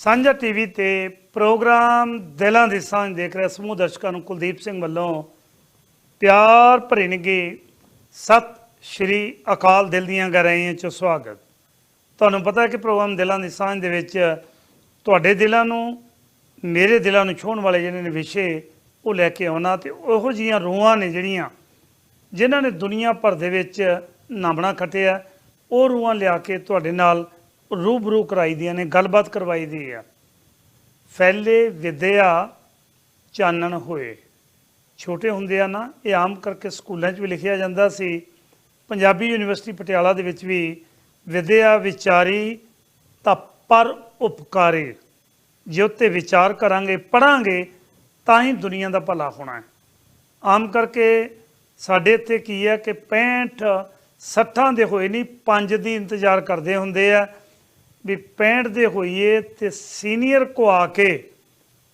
ਸਾਂਝਾ ਟੀਵੀ ਤੇ ਪ੍ਰੋਗਰਾਮ ਦਿਲਾਂ ਦੀ ਸਾਂਝ ਦੇਖ ਰਹੇ ਸਮੂਹ ਦਰਸ਼ਕਾਂ ਨੂੰ ਕੁਲਦੀਪ ਸਿੰਘ ਵੱਲੋਂ ਪਿਆਰ ਭਰੀ ਨਿੱਘੀ ਸਤਿ ਸ਼੍ਰੀ ਅਕਾਲ ਦਿਲ ਦੀਆਂ ਗਹਿਰਾਈਆਂ ਚ ਸਵਾਗਤ। ਤੁਹਾਨੂੰ ਪਤਾ ਹੈ ਕਿ ਪ੍ਰੋਗਰਾਮ ਦਿਲਾਂ ਦੀ ਸਾਂਝ ਦੇ ਵਿੱਚ ਤੁਹਾਡੇ ਦਿਲਾਂ ਨੂੰ, ਮੇਰੇ ਦਿਲਾਂ ਨੂੰ ਛੂਹਣ ਵਾਲੇ ਜਿਹੜੇ ਨੇ ਵਿਸ਼ੇ ਉਹ ਲੈ ਕੇ ਆਉਣਾ ਤੇ ਉਹੋ ਜੀਆਂ ਰੂਹਾਂ ਨੇ ਜਿਹੜੀਆਂ ਜਿਨ੍ਹਾਂ ਨੇ ਦੁਨੀਆ ਭਰ ਦੇ ਵਿੱਚ ਨਾਮਣਾ ਖਟਿਆ, ਉਹ ਰੂਹਾਂ ਲਿਆ ਕੇ ਤੁਹਾਡੇ ਨਾਲ ਰੂਬਰੂ ਕਰਾਈ ਦੀਆਂ ਨੇ, ਗੱਲਬਾਤ ਕਰਵਾਈ ਦੀ ਆ। ਫੈਲੇ ਵਿਦਿਆ ਚਾਨਣ ਹੋਏ। ਛੋਟੇ ਹੁੰਦੇ ਆ ਨਾ, ਇਹ ਆਮ ਕਰਕੇ ਸਕੂਲਾਂ 'ਚ ਵੀ ਲਿਖਿਆ ਜਾਂਦਾ ਸੀ। ਪੰਜਾਬੀ ਯੂਨੀਵਰਸਿਟੀ ਪਟਿਆਲਾ ਦੇ ਵਿੱਚ ਵੀ ਵਿਦਿਆ ਵਿਚਾਰੀ ਤਾਂ ਪਰ ਉਪਕਾਰੀ। ਜੇ ਉੱਤੇ ਵਿਚਾਰ ਕਰਾਂਗੇ ਪੜਾਂਗੇ ਤਾਂ ਹੀ ਦੁਨੀਆ ਦਾ ਭਲਾ ਹੋਣਾ ਹੈ। ਆਮ ਕਰਕੇ ਸਾਡੇ ਇੱਥੇ ਕੀ ਹੈ ਕਿ 65 60 ਦੇ ਹੋਏ ਨਹੀਂ, ਪੰਜ ਦੀ ਇੰਤਜ਼ਾਰ ਕਰਦੇ ਹੁੰਦੇ ਆ। ਵੀ 65 ਦੇ ਹੋਈਏ ਤੇ ਸੀਨੀਅਰ ਕੋ ਆ ਕੇ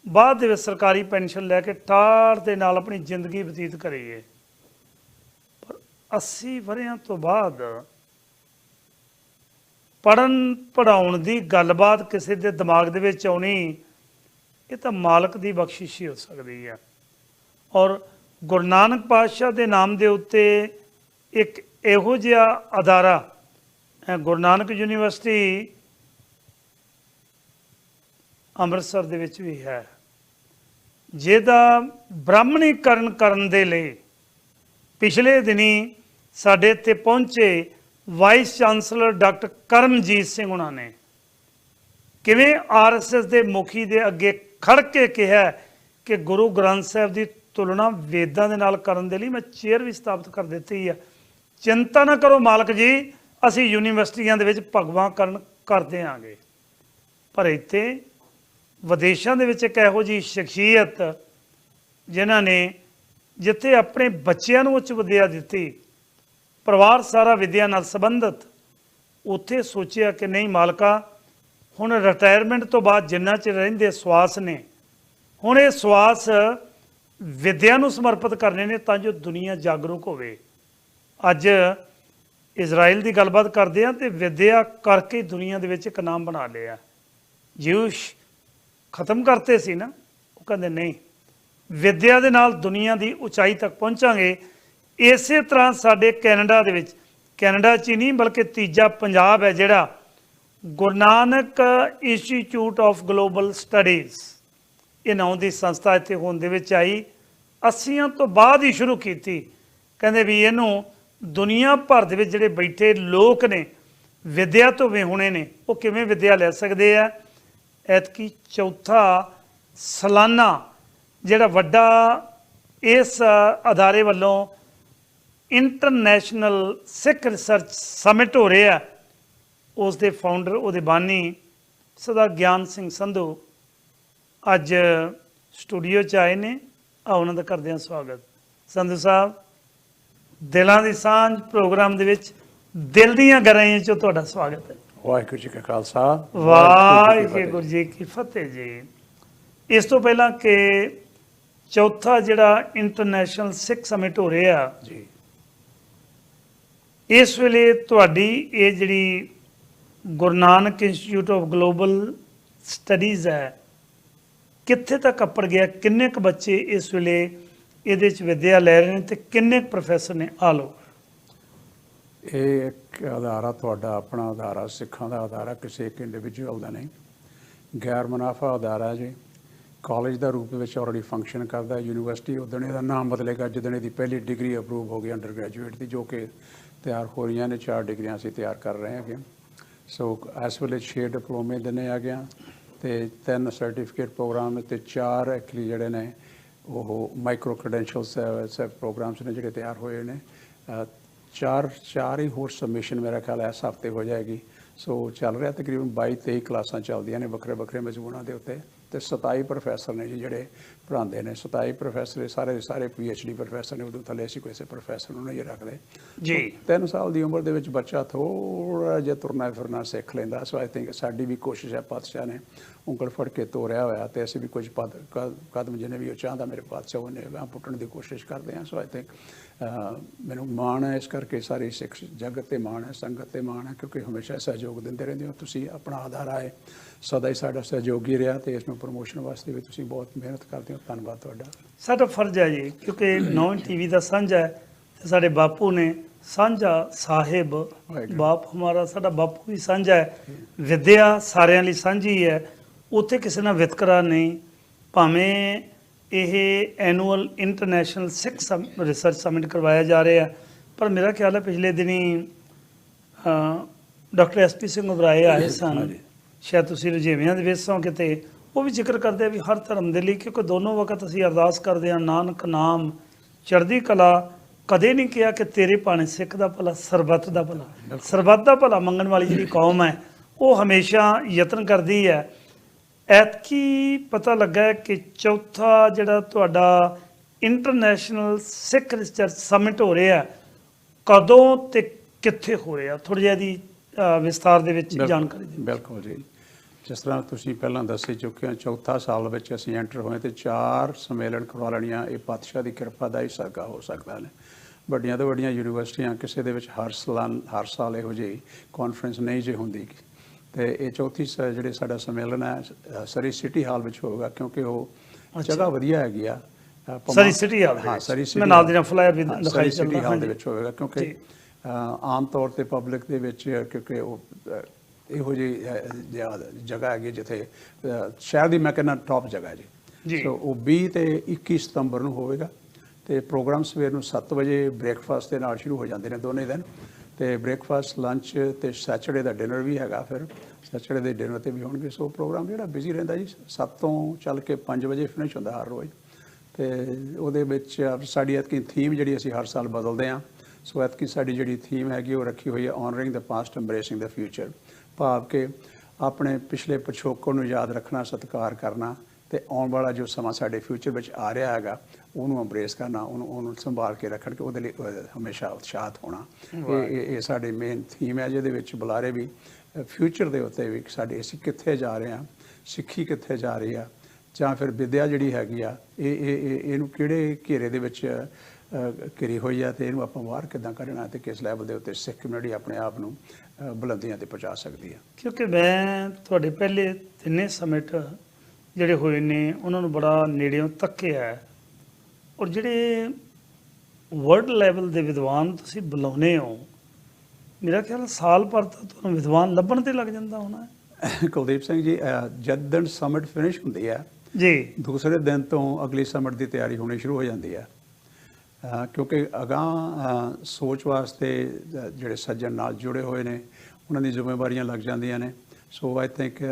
ਬਾਅਦ ਦੇ ਵਿੱਚ ਸਰਕਾਰੀ ਪੈਨਸ਼ਨ ਲੈ ਕੇ ਟਾੜ ਦੇ ਨਾਲ ਆਪਣੀ ਜ਼ਿੰਦਗੀ ਬਤੀਤ ਕਰੀਏ। ਪਰ 80 ਵਰਿਆਂ ਤੋਂ ਬਾਅਦ ਪੜਨ ਪੜਾਉਣ ਦੀ ਗੱਲਬਾਤ ਕਿਸੇ ਦੇ ਦਿਮਾਗ ਦੇ ਵਿੱਚ ਆਉਣੀ, ਇਹ ਤਾਂ ਮਾਲਕ ਦੀ ਬਖਸ਼ਿਸ਼ ਹੀ ਹੋ ਸਕਦੀ ਹੈ ਔਰ ਗੁਰੂ ਨਾਨਕ ਪਾਤਸ਼ਾਹ ਦੇ ਨਾਮ ਦੇ ਉੱਤੇ ਇੱਕ ਇਹੋ ਜਿਹਾ ਅਦਾਰਾ ਗੁਰੂ ਨਾਨਕ ਯੂਨੀਵਰਸਿਟੀ ਅੰਮ੍ਰਿਤਸਰ ਦੇ ਵਿੱਚ ਵੀ ਹੈ। ਜਿਹਦਾ ਬ੍ਰਾਹਮਣੀਕਰਨ ਕਰਨ ਦੇ ਲਈ ਪਿਛਲੇ ਦਿਨੀ ਸਾਡੇ ਇੱਥੇ ਪਹੁੰਚੇ vice chancellor doctor Karamjit Singh ਉਹਨਾਂ ਨੇ। ਕਿਵੇਂ ਆਰਐਸਐਸ ਦੇ ਮੁਖੀ ਦੇ ਅੱਗੇ ਖੜ ਕੇ ਕਿਹਾ ਕਿ ਗੁਰੂ ਗ੍ਰੰਥ ਸਾਹਿਬ ਦੀ ਤੁਲਨਾ ਵੇਦਾਂ ਦੇ ਨਾਲ ਕਰਨ ਦੇ ਲਈ ਮੈਂ ਚੇਅਰ ਵੀ ਸਥਾਪਿਤ ਕਰ ਦਿੱਤੀ ਹੈ ਚਿੰਤਾ ਨਾ ਕਰੋ ਮਾਲਕ ਜੀ, ਅਸੀਂ ਯੂਨੀਵਰਸਿਟੀਆਂ ਦੇ ਵਿੱਚ ਭਗਵਾਂ ਕਰਨ ਕਰਦੇ ਆਂਗੇ। ਪਰ ਇੱਥੇ ਵਿਦੇਸ਼ਾਂ ਦੇ ਵਿੱਚ ਇੱਕ ਇਹੋ ਜਿਹੀ ਸ਼ਖਸੀਅਤ ਜਿਨ੍ਹਾਂ ਨੇ ਜਿੱਥੇ ਆਪਣੇ ਬੱਚਿਆਂ ਨੂੰ ਉੱਚ ਵਿਦਿਆ ਦਿੱਤੀ, ਪਰਿਵਾਰ ਸਾਰਾ ਵਿਦਿਆ ਨਾਲ ਸੰਬੰਧਿਤ, ਉੱਥੇ ਸੋਚਿਆ ਕਿ ਨਹੀਂ ਮਾਲਕਾ, ਹੁਣ ਰਿਟਾਇਰਮੈਂਟ ਤੋਂ ਬਾਅਦ ਜਿੰਨਾ ਚਿਰ ਰਹਿੰਦੇ ਸਵਾਸ ਨੇ, ਹੁਣ ਇਹ ਸਵਾਸ ਵਿਦਿਆ ਨੂੰ ਸਮਰਪਿਤ ਕਰਨੇ ਨੇ ਤਾਂ ਜੋ ਦੁਨੀਆ ਜਾਗਰੂਕ ਹੋਵੇ। ਅੱਜ ਇਜ਼ਰਾਈਲ ਦੀ ਗੱਲਬਾਤ ਕਰਦੇ ਆ ਤੇ ਵਿਦਿਆ ਕਰਕੇ ਦੁਨੀਆ ਦੇ ਵਿੱਚ ਇੱਕ ਨਾਮ ਬਣਾ ਲਿਆ। ਜਿਊਸ਼ ਖਤਮ ਕਰਤੇ ਸੀ ਨਾ, ਉਹ ਕਹਿੰਦੇ ਨਹੀਂ, ਵਿਦਿਆ ਦੇ ਨਾਲ ਦੁਨੀਆ ਦੀ ਉਚਾਈ ਤੱਕ ਪਹੁੰਚਾਂਗੇ। ਇਸੇ ਤਰ੍ਹਾਂ ਸਾਡੇ ਕੈਨੇਡਾ ਦੇ ਵਿੱਚ, ਕੈਨੇਡਾ 'ਚ ਹੀ ਨਹੀਂ, ਬਲਕਿ ਤੀਜਾ ਪੰਜਾਬ ਹੈ ਜਿਹੜਾ Guru Nanak institute of global studies ਇਹ ਨਾਂ ਦੀ ਸੰਸਥਾ ਇੱਥੇ ਹੋਣ ਦੇ ਵਿੱਚ ਆਈ। 80ਾਂ ਤੋਂ ਬਾਅਦ ਹੀ ਸ਼ੁਰੂ ਕੀਤੀ। ਕਹਿੰਦੇ ਵੀ ਇਹਨੂੰ ਦੁਨੀਆ ਭਰ ਦੇ ਵਿੱਚ ਜਿਹੜੇ ਬੈਠੇ ਲੋਕ ਨੇ, ਵਿਦਿਆ ਤੋਂ ਵਿਹੁਣੇ ਨੇ, ਉਹ ਕਿਵੇਂ ਵਿਦਿਆ ਲੈ ਸਕਦੇ ਆ? ਐਤਕੀ ਚੌਥਾ ਸਾਲਾਨਾ ਜਿਹੜਾ ਵੱਡਾ ਇਸ ਅਦਾਰੇ ਵੱਲੋਂ ਇੰਟਰਨੈਸ਼ਨਲ ਸਿੱਖ ਰਿਸਰਚ ਸਮਿਟ ਹੋ ਰਿਹਾ ਉਸ ਦੇ ਫਾਊਂਡਰ ਉਹਦੇ ਬਾਨੀ ਸਰਦਾਰ ਗਿਆਨ ਸਿੰਘ ਸੰਧੂ ਅੱਜ ਸਟੂਡੀਓ 'ਚ ਆਏ ਨੇ। ਆ ਉਹਨਾਂ ਦਾ ਕਰਦੇ ਹਾਂ ਸਵਾਗਤ। ਸੰਧੂ ਸਾਹਿਬ, ਦਿਲਾਂ ਦੀ ਸਾਂਝ ਪ੍ਰੋਗਰਾਮ ਦੇ ਵਿੱਚ ਦਿਲ ਦੀਆਂ ਗਰਾਈਆਂ 'ਚੋਂ ਤੁਹਾਡਾ ਸਵਾਗਤ ਹੈ। ਵਾਹਿਗੁਰੂ ਜੀ ਕਾ ਖਾਲਸਾ ਵਾਹਿਗੁਰੂ ਜੀ ਕੀ ਫਤਿਹ। ਜੀ ਇਸ ਤੋਂ ਪਹਿਲਾਂ ਕਿ ਚੌਥਾ ਜਿਹੜਾ ਇੰਟਰਨੈਸ਼ਨਲ ਸਿੱਖ ਸਮਿਟ ਹੋ ਰਿਹਾ ਜੀ। ਇਸ ਵੇਲੇ ਤੁਹਾਡੀ ਇਹ ਜਿਹੜੀ Guru Nanak institute of global studies ਹੈ ਕਿੱਥੇ ਤੱਕ ਅੱਪੜ ਗਿਆ ਕਿੰਨੇ ਕੁ ਬੱਚੇ ਇਸ ਵੇਲੇ ਇਹਦੇ ਚ ਵਿਦਿਆ ਲੈ ਰਹੇ ਨੇ ਤੇ ਕਿੰਨੇ ਕੁ ਪ੍ਰੋਫੈਸਰ ਨੇ ਆ ਲੋ ਇਹ ਇੱਕ ਅਦਾਰਾ ਤੁਹਾਡਾ, ਆਪਣਾ ਆਧਾਰਾ, ਸਿੱਖਾਂ ਦਾ ਆਧਾਰਾ, ਕਿਸੇ ਇੱਕ ਇੰਡੀਵਿਜੂਅਲ ਦਾ ਨਹੀਂ। ਗੈਰ ਮੁਨਾਫਾ ਅਦਾਰਾ ਜੀ। ਕਾਲਜ ਦਾ ਰੂਪ ਵਿੱਚ ਆਲਰੇਡੀ ਫੰਕਸ਼ਨ ਕਰਦਾ, ਯੂਨੀਵਰਸਿਟੀ ਉਦਣ ਇਹਦਾ ਨਾਮ ਬਦਲੇਗਾ ਜਦੋਂ ਇਹਦੀ ਪਹਿਲੀ ਡਿਗਰੀ ਅਪਰੂਵ ਹੋ ਗਈ ਅੰਡਰ ਗ੍ਰੈਜੂਏਟ ਦੀ, ਜੋ ਕਿ ਤਿਆਰ ਹੋ ਰਹੀਆਂ ਨੇ, ਚਾਰ ਡਿਗਰੀਆਂ ਅਸੀਂ ਤਿਆਰ ਕਰ ਰਹੇ ਹਾਂ ਸੋ ਇਸ ਵੇਲੇ 6 ਡਿਪਲੋਮੇ ਦਿਨੇ ਆ ਗਿਆ, ਤੇ ਤਿੰਨ ਸਰਟੀਫਿਕੇਟ ਪ੍ਰੋਗਰਾਮ ਤੇ ਚਾਰ ਐਕਚੁਅਲੀ ਜਿਹੜੇ ਨੇ, ਉਹ ਮਾਈਕਰੋ ਕ੍ਰੈਡੈਂਸ਼ੀਅਲਸ ਪ੍ਰੋਗਰਾਮਸ ਨੇ ਜਿਹੜੇ ਤਿਆਰ ਹੋਏ ਨੇ। ਚਾਰ ਚਾਰ ਹੀ ਹੋਰ ਸਬਮਿਸ਼ਨ ਮੇਰਾ ਖਿਆਲ ਹੈ ਇਸ ਹਫ਼ਤੇ ਹੋ ਜਾਏਗੀ। ਸੋ ਚੱਲ ਰਿਹਾ ਤਕਰੀਬਨ 22 23 ਕਲਾਸਾਂ ਚੱਲਦੀਆਂ ਨੇ ਵੱਖਰੇ ਵੱਖਰੇ ਮਜ਼ਮੂਨਾਂ ਦੇ ਉੱਤੇ। ਤੇ 27 ਪ੍ਰੋਫੈਸਰ ਨੇ ਜੀ ਜਿਹੜੇ ਪੜ੍ਹਾਉਂਦੇ ਨੇ 27 ਪ੍ਰੋਫੈਸਰ ਸਾਰੇ ਦੇ ਸਾਰੇ ਡੀ ਪ੍ਰੋਫੈਸਰ ਨੇ ਉਦੋਂ ਥੱਲੇ ਅਸੀਂ ਕੋਈ ਸੇ ਪ੍ਰੋਫੈਸਰ ਨੂੰ ਨਹੀਂ ਰੱਖਦੇ। ਜੀ। ਤਿੰਨ ਸਾਲ ਦੀ ਉਮਰ ਦੇ ਵਿੱਚ ਬੱਚਾ ਥੋੜਾ ਜਿਹਾ ਤੁਰਨਾ ਫਿਰਨਾ ਸਿੱਖ ਲੈਂਦਾ ਸੋ ਆਈ ਥਿੰਕ ਸਾਡੀ ਵੀ ਕੋਸ਼ਿਸ਼ ਹੈ ਪਾਤਸ਼ਾਹ ਨੇ ਉਂਗਲ ਫੜ ਕੇ ਤੋਰਿਆ ਹੋਇਆ ਤੇ ਅਸੀਂ ਵੀ ਕੁਝ ਕਦਮ ਜਿਹਨੇ ਵੀ ਉਹ ਚਾਹੁੰਦਾ ਮੇਰੇ ਪਾਸੇ ਉਹਨੇ ਗਾਂ ਪੁੱਟਣ ਦੀ ਕੋਸ਼ਿਸ਼ ਕਰਦੇ ਹਾਂ ਸੋ ਆਈ ਥਿੰਕ ਮੈਨੂੰ ਮਾਣ ਹੈ ਇਸ ਕਰਕੇ ਸਾਰੇ ਸਿੱਖ ਜਗਤ ਤੇ ਮਾਣ ਹੈ ਸੰਗਤ ਤੇ ਮਾਣ ਹੈ ਕਿਉਂਕਿ ਹਮੇਸ਼ਾ ਸਹਿਯੋਗ ਦਿੰਦੇ ਰਹਿੰਦੇ ਹੋ ਤੁਸੀਂ ਆਪਣਾ ਆਧਾਰ ਆਏ ਸਦਾ ਹੀ ਸਾਡਾ ਸਹਿਯੋਗੀ ਰਿਹਾ ਤੇ ਇਸ ਨੂੰ ਪ੍ਰਮੋਸ਼ਨ ਵਾਸਤੇ ਵੀ ਤੁਸੀਂ ਬਹੁਤ ਮਿਹਨਤ ਕਰਦੇ ਹੋ। ਧੰਨਵਾਦ ਤੁਹਾਡਾ। ਸਾਡਾ ਫਰਜ਼ ਹੈ ਜੀ ਕਿਉਂਕਿ ਨੌਂ ਟੀਵੀ ਦਾ ਸਾਂਝਾ ਹੈ ਤੇ ਸਾਡੇ ਬਾਪੂ ਨੇ ਸਾਂਝਾ ਸਾਹਿਬ। ਬਾਪ ਹਮਾਰਾ ਸਾਡਾ ਬਾਪੂ ਵੀ ਸਾਂਝਾ ਹੈ। ਵਿਦਿਆ ਸਾਰਿਆਂ ਲਈ ਸਾਂਝੀ ਹੈ। ਉੱਥੇ ਕਿਸੇ ਨਾਲ ਵਿਤਕਰਾ ਨਹੀਂ ਭਾਵੇਂ ਇਹ annual international Sikh research summit ਕਰਵਾਇਆ ਜਾ ਰਿਹਾ ਪਰ ਮੇਰਾ ਖਿਆਲ ਹੈ ਪਿਛਲੇ ਦਿਨੀ ਡਾਕਟਰ ਐਸਪੀ ਸਿੰਘ ਉਬਰਾਏ ਆਏ ਸਨ। ਸ਼ਾਇਦ ਤੁਸੀਂ ਰੁਝੇਵਿਆਂ ਦੇ ਵਿੱਚ ਸੌ ਕਿਤੇ ਉਹ ਵੀ ਜ਼ਿਕਰ ਕਰਦੇ ਆ ਵੀ ਹਰ ਧਰਮ ਦੇ ਲਈ ਕਿਉਂਕਿ ਦੋਨੋਂ ਵਕਤ ਅਸੀਂ ਅਰਦਾਸ ਕਰਦੇ ਹਾਂ ਨਾਨਕ ਨਾਮ ਚੜ੍ਹਦੀ ਕਲਾ ਕਦੇ ਨਹੀਂ ਕਿਹਾ ਕਿ ਤੇਰੇ ਭਾਣੇ ਸਿੱਖ ਦਾ ਭਲਾ ਸਰਬੱਤ ਦਾ ਭਲਾ। ਸਰਬੱਤ ਦਾ ਭਲਾ ਮੰਗਣ ਵਾਲੀ ਜਿਹੜੀ ਕੌਮ ਹੈ ਉਹ ਹਮੇਸ਼ਾ ਯਤਨ ਕਰਦੀ ਹੈ। ਐਤਕੀ ਪਤਾ ਲੱਗਾ ਕਿ ਚੌਥਾ ਜਿਹੜਾ ਤੁਹਾਡਾ ਇੰਟਰਨੈਸ਼ਨਲ ਸਿੱਖ ਰਿਸਰਚ ਸਮਿਟ ਹੋ ਰਿਹਾ ਕਦੋਂ ਤੇ ਕਿੱਥੇ ਹੋ ਰਿਹਾ? ਥੋੜੀ ਜਿਹਾ ਵਿਸਤਾਰ ਦੇ ਵਿੱਚ ਜਾਣਕਾਰੀ ਦਿਓ। ਬਿਲਕੁਲ ਜੀ। ਜਿਸ ਤਰ੍ਹਾਂ ਤੁਸੀਂ ਪਹਿਲਾਂ ਦੱਸੇ ਚੁੱਕੇ ਹੋ ਚੌਥਾ ਸਾਲ ਵਿੱਚ ਅਸੀਂ ਐਂਟਰ ਹੋਏ ਤੇ ਚਾਰ ਸੰਮੇਲਨ ਕਰਵਾ ਲੈਣੀਆਂ ਇਹ ਪਾਤਸ਼ਾਹ ਦੀ ਕਿਰਪਾ ਦਾ ਹੀ ਸਦਕਾ ਹੋ ਸਕਦਾ ਨੇ ਵੱਡੀਆਂ ਤੋਂ ਵੱਡੀਆਂ ਯੂਨੀਵਰਸਿਟੀਆਂ ਕਿਸੇ ਦੇ ਵਿੱਚ ਹਰ ਸਾਲ ਹਰ ਸਾਲ ਇਹੋ ਜਿਹੀ ਕਾਨਫਰੰਸ ਨਹੀਂ ਜੇ ਹੁੰਦੀ। ਤੇ ਇਹ ਚੌਥੀ ਜਿਹੜੇ ਸਾਡਾ ਸੰਮੇਲਨ ਹੈ ਸਰੀ ਸਿਟੀ ਹਾਲ ਵਿੱਚ ਹੋਵੇਗਾ ਕਿਉਂਕਿ ਉਹ। ਜਗ੍ਹਾ ਵਧੀਆ ਹੈਗੀ ਆ ਸਰੀ ਸਿਟੀ ਹਾਲ ਹਾਂ। ਸਰੀ ਸਿਟੀ ਮੈਂ ਨਾਲ ਦੀ ਨਾਲ flyer ਵੀ ਦਿਖਾਈ ਸਿਟੀ ਹਾਲ ਦੇ। ਵਿੱਚ ਹੋਵੇਗਾ ਕਿਉਂਕਿ ਆਮ ਤੌਰ ਤੇ ਪਬਲਿਕ ਦੇ ਵਿੱਚ ਕਿਉਂਕਿ ਉਹ ਇਹੋ ਜਿਹਾ ਜਗ੍ਹਾ ਹੈਗੀ ਜਿੱਥੇ ਸ਼ਹਿਰ ਦੀ ਮੈਂ ਕਹਿੰਦਾ ਟੌਪ ਜਗ੍ਹਾ ਹੈ ਜੀ। ਜੀ। ਸੋ ਉਹ 20 ਤੇ 21 ਸਤੰਬਰ ਨੂੰ ਹੋਵੇਗਾ ਤੇ ਪ੍ਰੋਗਰਾਮ ਸਵੇਰ ਨੂੰ 7 ਵਜੇ ਬ੍ਰੇਕਫਾਸਟ ਦੇ ਨਾਲ ਸ਼ੁਰੂ ਹੋ ਜਾਂਦੇ ਨੇ ਦੋਨੇ ਦਿਨ ਤੇ ਬ੍ਰੇਕਫਾਸਟ ਲੰਚ ਤੇ ਸੈਚਰਡੇ ਦਾ ਡਿਨਰ ਵੀ ਹੈਗਾ ਫਿਰ। ਸੈਚਰਡੇ ਦੇ ਡਿਨਰ ਤੇ ਵੀ ਹੋਣਗੇ। ਸੋ ਪ੍ਰੋਗਰਾਮ ਜਿਹੜਾ ਬਿਜ਼ੀ ਰਹਿੰਦਾ ਜੀ 7 ਤੋਂ ਚੱਲ ਕੇ 5 ਵਜੇ ਫਿਨਿਸ਼ ਹੁੰਦਾ ਹਰ ਰੋਜ਼। ਤੇ ਉਹਦੇ ਵਿੱਚ ਸਾਡੀ ਐਤਕੀ ਥੀਮ ਜਿਹੜੀ ਅਸੀਂ ਹਰ ਸਾਲ ਬਦਲਦੇ ਹਾਂ ਸੋ ਐਤਕੀ ਸਾਡੀ ਜਿਹੜੀ ਥੀਮ ਹੈਗੀ ਉਹ ਰੱਖੀ ਹੋਈ ਹੈ ਆਨਰਿੰਗ ਦ ਪਾਸਟ ਐਮਬ੍ਰੇਸਿੰਗ ਦ ਫਿਊਚਰ ਭਾਵ ਕਿ ਆਪਣੇ ਪਿਛਲੇ ਪਿਛੋਕੜ ਨੂੰ ਯਾਦ ਰੱਖਣਾ ਸਤਿਕਾਰ ਕਰਨਾ ਤੇ ਆਉਣ ਵਾਲਾ ਜੋ ਸਮਾਂ ਸਾਡੇ ਫਿਊਚਰ ਵਿੱਚ ਆ ਰਿਹਾ ਹੈਗਾ ਉਹਨੂੰ ਐਮਬ੍ਰੇਸ ਕਰਨਾ ਉਹਨੂੰ ਉਹਨੂੰ ਸੰਭਾਲ ਕੇ ਰੱਖਣ ਕਿ ਉਹਦੇ ਲਈ ਹਮੇਸ਼ਾ ਉਤਸ਼ਾਹਤ ਹੋਣਾ। ਇਹ ਇਹ ਸਾਡੀ ਮੇਨ ਥੀਮ ਹੈ ਜਿਹਦੇ ਵਿੱਚ ਬੁਲਾਰੇ ਵੀ ਫਿਊਚਰ ਦੇ ਉੱਤੇ ਵੀ ਸਾਡੇ ਅਸੀਂ ਕਿੱਥੇ ਜਾ ਰਹੇ ਹਾਂ ਸਿੱਖੀ ਕਿੱਥੇ ਜਾ ਰਹੀ ਆ ਜਾਂ ਫਿਰ ਵਿਦਿਆ ਜਿਹੜੀ ਹੈਗੀ ਆ ਇਹ ਇਹ ਇਹ- ਇਹਨੂੰ ਕਿਹੜੇ ਘੇਰੇ ਦੇ ਵਿੱਚ ਘਿਰੀ ਹੋਈ ਆ ਤੇ ਇਹਨੂੰ ਆਪਾਂ ਬਾਹਰ ਕਿੱਦਾਂ ਕੱਢਣਾ ਤੇ ਕਿਸ ਲੈਵਲ ਦੇ ਉੱਤੇ ਸਿੱਖ ਕਮਿਊਨਿਟੀ ਆਪਣੇ ਆਪ ਨੂੰ ਬੁਲੰਦੀਆਂ ਤੇ ਪਹੁੰਚਾ ਸਕਦੀ ਆ। ਕਿਉਂਕਿ ਮੈਂ ਤੁਹਾਡੇ ਪਹਿਲੇ ਤਿੰਨੇ ਸਮਿਟ ਜਿਹੜੇ ਹੋਏ ਨੇ ਉਹਨਾਂ ਨੂੰ ਬੜਾ ਨੇੜਿਓਂ ਤੱਕਿਆ ਹੈ। ਔਰ ਜਿਹੜੇ ਵਰਲਡ ਲੈਵਲ ਦੇ ਵਿਦਵਾਨ ਤੁਸੀਂ ਬੁਲਾਉਨੇ ਹੋ ਮੇਰਾ ਖਿਆਲ ਸਾਲ ਭਰ ਤਾਂ ਤੁਹਾਨੂੰ ਵਿਦਵਾਨ ਲੱਭਣ ਤੇ ਲੱਗ ਜਾਂਦਾ ਹੋਣਾ ਹੈ। ਕੁਲਦੀਪ ਸਿੰਘ ਜੀ ਜਦ ਦਿਨ ਸਮਿਟ ਫਿਨਿਸ਼ ਹੁੰਦੀ ਆ ਜੀ। ਦੂਸਰੇ ਦਿਨ ਤੋਂ ਅਗਲੀ ਸਮਿਟ ਦੀ ਤਿਆਰੀ ਹੋਣੀ ਸ਼ੁਰੂ ਹੋ ਜਾਂਦੀ ਹੈ। ਕਿਉਂਕਿ ਅਗਾਂਹ ਸੋਚ ਵਾਸਤੇ ਜਿਹੜੇ ਸੱਜਣ ਨਾਲ ਜੁੜੇ ਹੋਏ ਨੇ ਉਹਨਾਂ ਦੀ ਜ਼ਿੰਮੇਵਾਰੀਆਂ ਲੱਗ ਜਾਂਦੀਆਂ ਨੇ। ਸੋ ਆਈ ਥਿੰਕ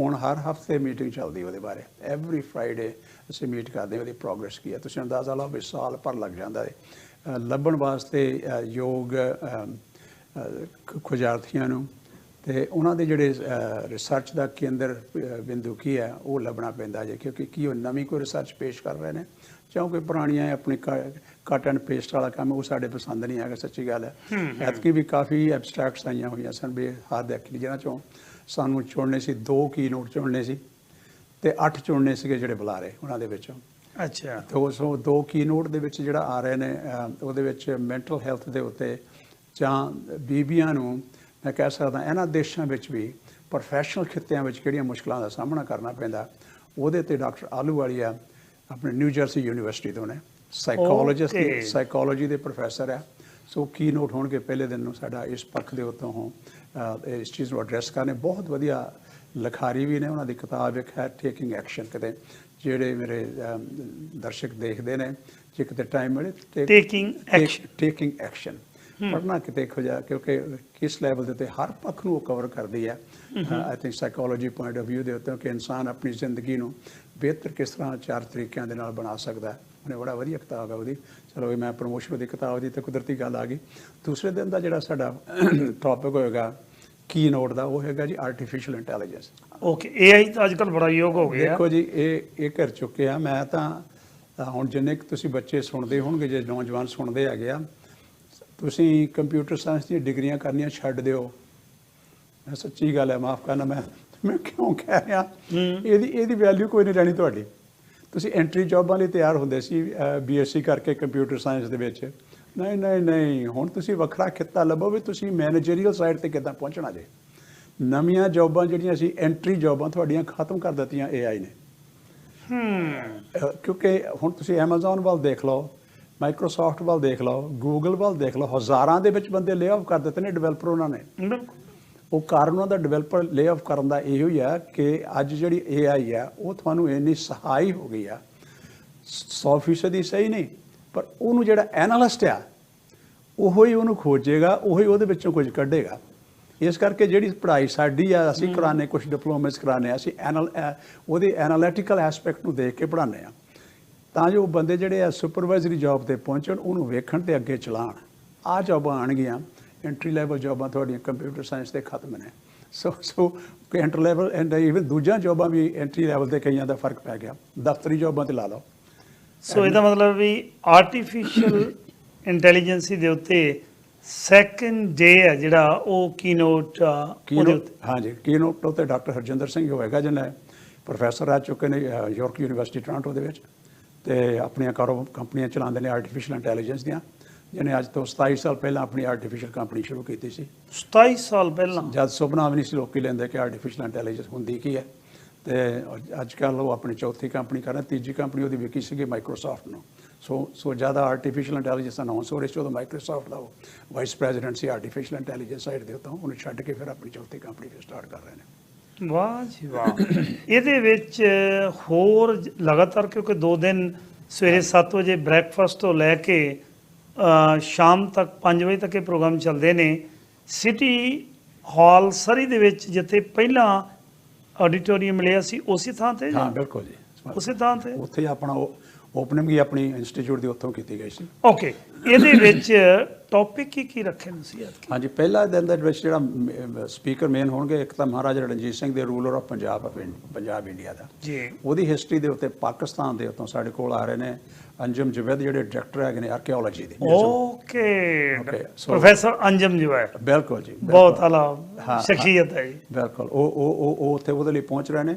ਹੁਣ ਹਰ ਹਫ਼ਤੇ ਮੀਟਿੰਗ ਚੱਲਦੀ ਉਹਦੇ ਬਾਰੇ। ਐਵਰੀ ਫਰਾਈਡੇ ਅਸੀਂ ਮੀਟ ਕਰਦੇ ਉਹਦੀ ਪ੍ਰੋਗਰੈਸ ਕੀ ਹੈ। ਤੁਸੀਂ ਅੰਦਾਜ਼ਾ ਲਾਓ ਵੀ ਸਾਲ ਭਰ ਲੱਗ ਜਾਂਦਾ ਹੈ। ਲੱਭਣ ਵਾਸਤੇ ਯੋਗ ਅਹ, ਖੋਜਾਰਥੀਆਂ ਨੂੰ ਤੇ ਉਹਨਾਂ ਦੇ ਜਿਹੜੇ ਰਿਸਰਚ ਦਾ ਕੇਂਦਰ ਬਿੰਦੂ ਕੀ ਹੈ ਉਹ ਲੱਭਣਾ ਪੈਂਦਾ ਜੇ ਕਿਉਂਕਿ ਕੀ ਉਹ ਨਵੀਂ ਕੋਈ ਰਿਸਰਚ ਪੇਸ਼ ਕਰ ਰਹੇ ਨੇ? ਜਾਂ ਕੋਈ ਪੁਰਾਣੀਆਂ ਹੈ, ਆਪਣੀ ਕੱਟ ਐਂਡ ਪੇਸਟ ਵਾਲਾ ਕੰਮ ਉਹ ਸਾਡੇ ਪਸੰਦ ਨਹੀਂ ਹੈਗਾ ਸੱਚੀ ਗੱਲ ਹੈ। ਐਤਕੀ ਵੀ ਕਾਫੀ ਐਬਸਟ੍ਰੈਕਟਸ ਆਈਆਂ ਹੋਈਆਂ ਸਨ ਵੀ ਹਰ ਦੇਖੀ ਜਿਹਨਾਂ ਚੋਂ ਸਾਨੂੰ ਚੁਣਨੇ ਸੀ ਦੋ ਕੀ ਨੋਟ ਚੁਣਨੇ ਸੀ ਤੇ ਅੱਠ ਚੁਣਨੇ ਸੀਗੇ ਜਿਹੜੇ ਬੁਲਾਰੇ ਉਹਨਾਂ ਦੇ ਵਿੱਚੋਂ। ਅੱਛਾ। ਦੋ ਸੌ ਦੋ ਕੀਨੋਟ ਦੇ ਵਿੱਚ ਜਿਹੜਾ ਆ ਰਹੇ ਨੇ ਉਹਦੇ ਵਿੱਚ ਮੈਂਟਲ ਹੈਲਥ ਦੇ ਉੱਤੇ ਜਾਂ ਬੀਬੀਆਂ ਨੂੰ ਮੈਂ ਕਹਿ ਸਕਦਾ ਇਹਨਾਂ ਦੇਸ਼ਾਂ ਵਿੱਚ ਵੀ ਪ੍ਰੋਫੈਸ਼ਨਲ ਖਿੱਤਿਆਂ ਵਿੱਚ ਕਿਹੜੀਆਂ ਮੁਸ਼ਕਲਾਂ ਦਾ ਸਾਹਮਣਾ ਕਰਨਾ ਪੈਂਦਾ ਉਹਦੇ ਤੇ ਡਾਕਟਰ ਆਲੂਵਾਲੀਆ ਆਪਣੇ ਨਿਊ ਜਰਸੀ ਯੂਨੀਵਰਸਿਟੀ ਤੋਂ ਨੇ। Psychologist Okay. ਸਾਈਕੋਲੋਜੀ ਦੇ ਪ੍ਰੋਫੈਸਰ ਹੈ ਸੋ ਕੀਨੋਟ ਹੋਣਗੇ ਪਹਿਲੇ ਦਿਨ ਨੂੰ ਸਾਡਾ ਇਸ ਪੱਖ ਦੇ ਉੱਤੋਂ ਹੋ ਅਹ, ਇਸ ਚੀਜ਼ ਨੂੰ ਐਡਰੈਸ ਕਰਨੇ। ਬਹੁਤ ਵਧੀਆ ਲਿਖਾਰੀ ਵੀ ਨੇ ਉਹਨਾਂ ਦੀ ਕਿਤਾਬ ਇੱਕ ਹੈ ਟੇਕਿੰਗ ਐਕਸ਼ਨ ਕਿਤੇ ਜਿਹੜੇ ਮੇਰੇ ਅਮ, ਦਰਸ਼ਕ ਦੇਖਦੇ ਨੇ ਜੇ ਕਿਤੇ ਟਾਈਮ ਮਿਲੇ Taking action. ਟੇਕਿੰਗ ਐਕਸ਼ਨ ਪੜਨਾ ਕਿਤੇ ਖੋਜਾ ਕਿਉਂਕਿ ਕਿਸ ਲੈਵਲ ਦੇ ਉੱਤੇ ਹਰ ਪੱਖ ਨੂੰ ਉਹ ਕਵਰ ਕਰਦੀ ਹੈ। I think psychology point of View ਦੇ ਉੱਤੇ ਕਿ ਇਨਸਾਨ ਆਪਣੀ ਜ਼ਿੰਦਗੀ ਨੂੰ ਬਿਹਤਰ ਕਿਸ ਤਰ੍ਹਾਂ ਚਾਰ ਤਰੀਕਿਆਂ ਦੇ ਨਾਲ ਬਣਾ ਸਕਦਾ ਹੈ। ਉਹਨੇ ਬੜਾ ਵਧੀਆ ਕਿਤਾਬ ਹੈ ਉਹਦੀ। ਚਲੋ ਮੈਂ ਪ੍ਰੋਮੋਸ਼ਨ ਦੀ ਕਿਤਾਬ ਦੀ ਤੇ ਕੁਦਰਤੀ ਗੱਲ ਆ ਗਈ। ਦੂਸਰੇ ਦਿਨ ਦਾ ਜਿਹੜਾ ਸਾਡਾ ਟੌਪਿਕ ਹੋਏਗਾ ਕੀ ਨੋਟ ਦਾ ਉਹ ਹੈਗਾ ਜੀ ਆਰਟੀਫੀਸ਼ੀਅਲ ਇੰਟੈਲੀਜੈਂਸ ਓਕੇ ਏਆਈ ਤਾਂ ਅੱਜ ਕੱਲ ਬੜਾ ਯੋਗ ਹੋ ਗਿਆ। ਦੇਖੋ ਜੀ ਇਹ ਇਹ ਕਰ ਚੁੱਕੇ ਆ। ਮੈਂ ਤਾਂ ਹੁਣ ਜਿੰਨੇ ਕੁ ਤੁਸੀਂ ਬੱਚੇ ਸੁਣਦੇ ਹੋਣਗੇ ਜੇ ਨੌਜਵਾਨ ਸੁਣਦੇ ਹੈਗੇ ਆ ਤੁਸੀਂ ਕੰਪਿਊਟਰ ਸਾਇੰਸ ਦੀਆਂ ਡਿਗਰੀਆਂ ਕਰਨੀਆਂ ਛੱਡ ਦਿਓ। ਮੈਂ ਸੱਚੀ ਗੱਲ ਹੈ ਮਾਫ ਕਰਨਾ ਮੈਂ ਮੈਂ ਕਿਉਂ ਕਹਿ ਰਿਹਾ। ਇਹਦੀ ਇਹਦੀ ਵੈਲਿਊ ਕੋਈ ਨਹੀਂ ਰਹਿਣੀ ਤੁਹਾਡੀ। ਤੁਸੀਂ ਐਂਟਰੀ ਜੌਬਾਂ ਲਈ ਤਿਆਰ ਹੁੰਦੇ ਸੀ ਬੀਐਸਸੀ ਕਰਕੇ ਕੰਪਿਊਟਰ ਸਾਇੰਸ ਦੇ ਵਿੱਚ। ਨਹੀਂ ਨਹੀਂ ਨਹੀਂ ਹੁਣ ਤੁਸੀਂ ਵੱਖਰਾ ਖਿੱਤਾ ਲੱਭੋ ਵੀ ਤੁਸੀਂ ਮੈਨੇਜਰੀਅਲ ਸਾਈਡ ਤੇ ਕਿੱਦਾਂ ਪਹੁੰਚਣਾ ਜੇ। ਨਵੀਆਂ ਜੌਬਾਂ ਜਿਹੜੀਆਂ ਸੀ ਐਂਟਰੀ ਜੌਬਾਂ ਤੁਹਾਡੀਆਂ ਖਤਮ ਕਰ ਦਿੱਤੀਆਂ AI ਨੇ। ਹੂੰ। ਅਹ ਕਿਉਂਕਿ ਹੁਣ ਤੁਸੀਂ Amazon ਵੱਲ ਦੇਖ ਲਓ ਮਾਈਕਰੋਸਾਫਟ ਵੱਲ ਦੇਖ ਲਓ Google ਵੱਲ ਦੇਖ ਲਓ ਹਜ਼ਾਰਾਂ ਦੇ ਵਿੱਚ ਬੰਦੇ ਲੇਆਫ ਕਰ ਦਿੱਤੇ ਨੇ ਡਿਵੈਲਪਰ ਉਹਨਾਂ ਨੇ। ਬਿਲਕੁਲ। ਉਹ ਕਾਰਨ ਉਹਨਾਂ ਦਾ ਡਿਵੈਲਪਰ ਲੇਆਫ ਕਰਨ ਦਾ ਇਹੋ ਹੀ ਆ ਕਿ ਅੱਜ ਜਿਹੜੀ AI ਆ ਉਹ ਤੁਹਾਨੂੰ ਇੰਨੀ ਸਹਾਈ ਹੋ ਗਈ ਆ। 100% ਹੀ ਸਹੀ ਨਹੀਂ ਪਰ ਉਹਨੂੰ ਜਿਹੜਾ ਐਨਾਲਿਸਟ ਆ ਉਹੋ ਹੀ ਉਹਨੂੰ ਖੋਜੇਗਾ ਉਹੀ ਉਹਦੇ ਵਿੱਚੋਂ ਕੁਝ ਕੱਢੇਗਾ। ਇਸ ਕਰਕੇ ਜਿਹੜੀ ਪੜ੍ਹਾਈ ਸਾਡੀ ਆ ਅਸੀਂ ਕਰਾਣੇ ਕੁਝ ਡਿਪਲੋਮੇਸ ਕਰਾਣੇ ਅਸੀਂ ਐਨਲ ਉਹਦੇ ਐਨਾਲਿਟੀਕਲ ਐਸਪੈਕਟ ਨੂੰ ਦੇਖ ਕੇ ਪੜ੍ਹਾਉਂਦੇ ਆ। ਤਾਂ ਜੋ ਬੰਦੇ ਜਿਹੜੇ ਆ ਸੁਪਰਵਾਈਜ਼ਰੀ ਜੌਬ ਤੇ ਪਹੁੰਚਣ ਉਹਨੂੰ ਵੇਖਣ ਤੇ ਅੱਗੇ ਚਲਾਣ ਆ ਜੌਬਾਂ ਆਣਗੀਆਂ ਐਂਟਰੀ ਲੈਵਲ ਜੌਬਾਂ ਤੁਹਾਡੀਆਂ ਕੰਪਿਊਟਰ ਸਾਇੰਸ ਦੇ ਖਤਮ ਨੇ। So so enter level and even ਦੂਜਾ ਜੌਬਾਂ ਵੀ ਐਂਟਰੀ ਲੈਵਲ ਤੇ ਕਈਆਂ ਦਾ ਫ਼ਰਕ ਪੈ ਗਿਆ। ਦਫ਼ਤਰੀ ਜੌਬਾਂ ਤੇ ਲਾ ਲਓ। ਸੋ ਇਹਦਾ ਮਤਲਬ ਵੀ ਆਰਟੀਫੀਸ਼ੀਅਲ ਇੰਟੈਲੀਜੈਂਸੀ ਦੇ ਉੱਤੇ ਸੈਕੰਡ ਡੇ ਹੈ ਜਿਹੜਾ ਉਹ ਕੀਨੋਟ ਹਾਂਜੀ ਕੀਨੋਟ ਉੱਤੇ ਡਾਕਟਰ ਹਰਜਿੰਦਰ ਸਿੰਘ ਹੋਏਗਾ ਜਿਹਨੇ ਪ੍ਰੋਫੈਸਰ ਰਹਿ ਚੁੱਕੇ ਨੇ ਯਾਰਕ ਯੂਨੀਵਰਸਿਟੀ ਟੋਰਾਂਟੋ ਦੇ ਵਿੱਚ। ਤੇ ਆਪਣੀਆਂ ਕਾਰੋ ਕੰਪਨੀਆਂ ਚਲਾਉਂਦੇ ਨੇ ਆਰਟੀਫੀਸ਼ੀਅਲ ਇੰਟੈਲੀਜੈਂਸ ਦੀਆਂ। ਜਿਹਨੇ ਅੱਜ ਤੋਂ 27 ਸਾਲ ਪਹਿਲਾਂ ਆਪਣੀ ਆਰਟੀਫੀਸ਼ੀਅਲ ਕੰਪਨੀ ਸ਼ੁਰੂ ਕੀਤੀ ਸੀ। 27 ਸਾਲ ਪਹਿਲਾਂ? ਜਦ ਸੁਪਨਾ ਵੀ ਨਹੀਂ ਸੀ ਲੋਕੀ ਲੈਂਦੇ ਕਿ ਆਰਟੀਫੀਸ਼ੀਅਲ ਇੰਟੈਲੀਜੈਂਸ ਹੁੰਦੀ ਕੀ ਹੈ। ਤੇ ਅੱਜ ਕੱਲ੍ਹ ਉਹ ਆਪਣੀ ਚੌਥੀ ਕੰਪਨੀ ਕਰ ਰਿਹਾ ਤੀਜੀ ਕੰਪਨੀ ਉਹਦੀ ਵਿਕੀ ਸੀਗੀ ਮਾਈਕਰੋਸਾਫਟ ਨੂੰ। ਸੋ ਸੋ ਜ਼ਿਆਦਾ ਆਰਟੀਫੀਸ਼ੀਅਲ ਇੰਟੈਲੀਜੈਂਸ ਅਨਾਉਂਸ ਹੋ ਰਹੀ ਸੀ ਉਦੋਂ ਮਾਈਕਰੋਸਾਫਟ ਦਾ ਉਹ ਵਾਈਸ ਪ੍ਰੈਜ਼ੀਡੈਂਟ ਸੀ ਆਰਟੀਫੀਸ਼ੀਅਲ ਇੰਟੈਲੀਜੈਂਸ ਸਾਈਡ ਦੇ ਉੱਤੋਂ ਉਹਨੂੰ ਛੱਡ ਕੇ ਫਿਰ ਆਪਣੀ ਚੌਥੀ ਕੰਪਨੀ ਫਿਰ ਸਟਾਰਟ ਕਰ ਰਹੇ ਨੇ। ਵਾਹ ਜੀ ਵਾਹ। ਇਹਦੇ ਵਿੱਚ ਹੋਰ ਲਗਾਤਾਰ ਕਿਉਂਕਿ ਦੋ ਦਿਨ ਸਵੇਰੇ 7 ਵਜੇ ਬ੍ਰੈਕਫਾਸਟ ਤੋਂ ਲੈ ਕੇ ਸ਼ਾਮ ਤੱਕ 5 ਵਜੇ ਤੱਕ ਇਹ ਪ੍ਰੋਗਰਾਮ ਚੱਲਦੇ ਨੇ। ਸਿਟੀ ਹਾਲ ਸਰੀ ਦੇ ਵਿੱਚ ਜਿੱਥੇ ਪਹਿਲਾਂ ਆਡੀਟੋਰੀਅਮ ਮਿਲਿਆ ਸੀ ਉਸੇ ਥਾਂ ਤੇ ਹਾਂ ਬਿਲਕੁਲ ਜੀ। ਉਸੇ ਥਾਂ ਤੇ? ਉੱਥੇ ਆਪਣਾ ਓਪਨਿੰਗ ਹੀ ਆਪਣੀ ਇੰਸਟੀਚਿਊਟ ਦੀ ਉੱਥੋਂ ਕੀਤੀ ਗਈ ਸੀ। ਓਕੇ ਇਹਦੇ ਵਿੱਚ ਟੌਪਿਕ ਕੀ ਕੀ ਰੱਖੇ ਨੇ ਸੀ ਐਤਕੀ? ਹਾਂਜੀ ਪਹਿਲਾ ਦਿਨ ਦੇ ਵਿੱਚ ਜਿਹੜਾ ਸਪੀਕਰ ਮੇਨ ਹੋਣਗੇ ਇੱਕ ਤਾਂ ਮਹਾਰਾਜਾ ਰਣਜੀਤ ਸਿੰਘ ਦੇ ruler of Punjab Punjab India ਦਾ। ਜੀ। ਉਹਦੀ ਹਿਸਟਰੀ ਦੇ ਉੱਤੇ ਪਾਕਿਸਤਾਨ ਦੇ ਉੱਤੋਂ ਸਾਡੇ ਕੋਲ ਆ ਰਹੇ ਨੇ ਅੰਜਮ ਜਵੇਦ ਜਿਹੜੇ ਡਾਇਰੈਕਟਰ ਹੈਗੇ ਨੇ ਆਰਕੀਓਲੋਜੀ ਦੇ। ਓਕੇ ਪ੍ਰੋਫੈਸਰ ਅੰਜਮ ਜੀ ਹੈ ਬਿਲਕੁਲ ਜੀ। ਬਹੁਤ ਆਲਾ ਸ਼ਖਸੀਅਤ ਹੈ ਜੀ। ਬਿਲਕੁਲ ਉਹ ਉਹ ਉਹ ਉਹ ਉੱਥੇ ਉਹਦੇ ਲਈ ਪਹੁੰਚ ਰਹੇ ਨੇ।